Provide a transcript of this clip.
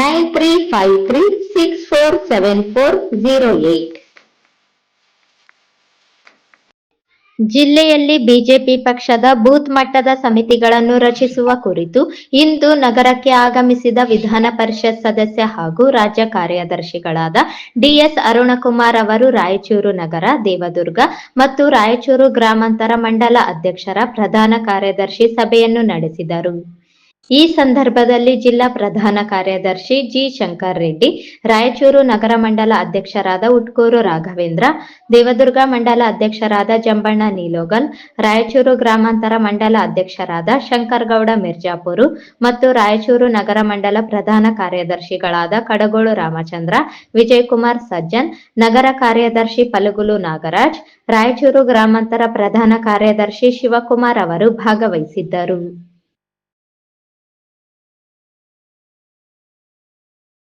Nine three five three six four seven four zero eight. ಜಿಲ್ಲೆಯಲ್ಲಿ BJP ಪಕ್ಷದ booth ಮಟ್ಟದ ಸಮಿತಿಗಳನ್ನು ರಚಿಸುವ ಕುರಿತು ಇಂದು ನಗರಕ್ಕೆ ಆಗಮಿಸಿದ ವಿಧಾನ ಪರಿಷತ್ ಸದಸ್ಯ ಹಾಗೂ ರಾಜ್ಯ ಕಾರ್ಯದರ್ಶಿಗಳಾದ ಡಿಎಸ್ ಅರುಣಕುಮಾರ್ ಅವರು ರಾಯಚೂರು ನಗರ, ದೇವದುರ್ಗ ಮತ್ತು ರಾಯಚೂರು ಗ್ರಾಮಾಂತರ ಮಂಡಲ ಅಧ್ಯಕ್ಷರ ಪ್ರಧಾನ ಕಾರ್ಯದರ್ಶಿ ಸಭೆಯನ್ನು ನಡೆಸಿದರು. ಈ ಸಂದರ್ಭದಲ್ಲಿ ಜಿಲ್ಲಾ ಪ್ರಧಾನ ಕಾರ್ಯದರ್ಶಿ ಜಿ ಶಂಕರ್ ರೆಡ್ಡಿ, ರಾಯಚೂರು ನಗರ ಮಂಡಲ ಅಧ್ಯಕ್ಷರಾದ ಉಟ್ಕೂರು ರಾಘವೇಂದ್ರ, ದೇವದುರ್ಗ ಮಂಡಲ ಅಧ್ಯಕ್ಷರಾದ ಜಂಬಣ್ಣ ನೀಲೋಗಲ್, ರಾಯಚೂರು ಗ್ರಾಮಾಂತರ ಮಂಡಲ ಅಧ್ಯಕ್ಷರಾದ ಶಂಕರ್ಗೌಡ ಮಿರ್ಜಾಪುರು ಮತ್ತು ರಾಯಚೂರು ನಗರ ಮಂಡಲ ಪ್ರಧಾನ ಕಾರ್ಯದರ್ಶಿಗಳಾದ ಕಡಗೋಳು ರಾಮಚಂದ್ರ, ವಿಜಯಕುಮಾರ್ ಸಜ್ಜನ್, ನಗರ ಕಾರ್ಯದರ್ಶಿ ಪಲಗುಲು ನಾಗರಾಜ್, ರಾಯಚೂರು ಗ್ರಾಮಾಂತರ ಪ್ರಧಾನ ಕಾರ್ಯದರ್ಶಿ ಶಿವಕುಮಾರ್ ಅವರು ಭಾಗವಹಿಸಿದ್ದರು.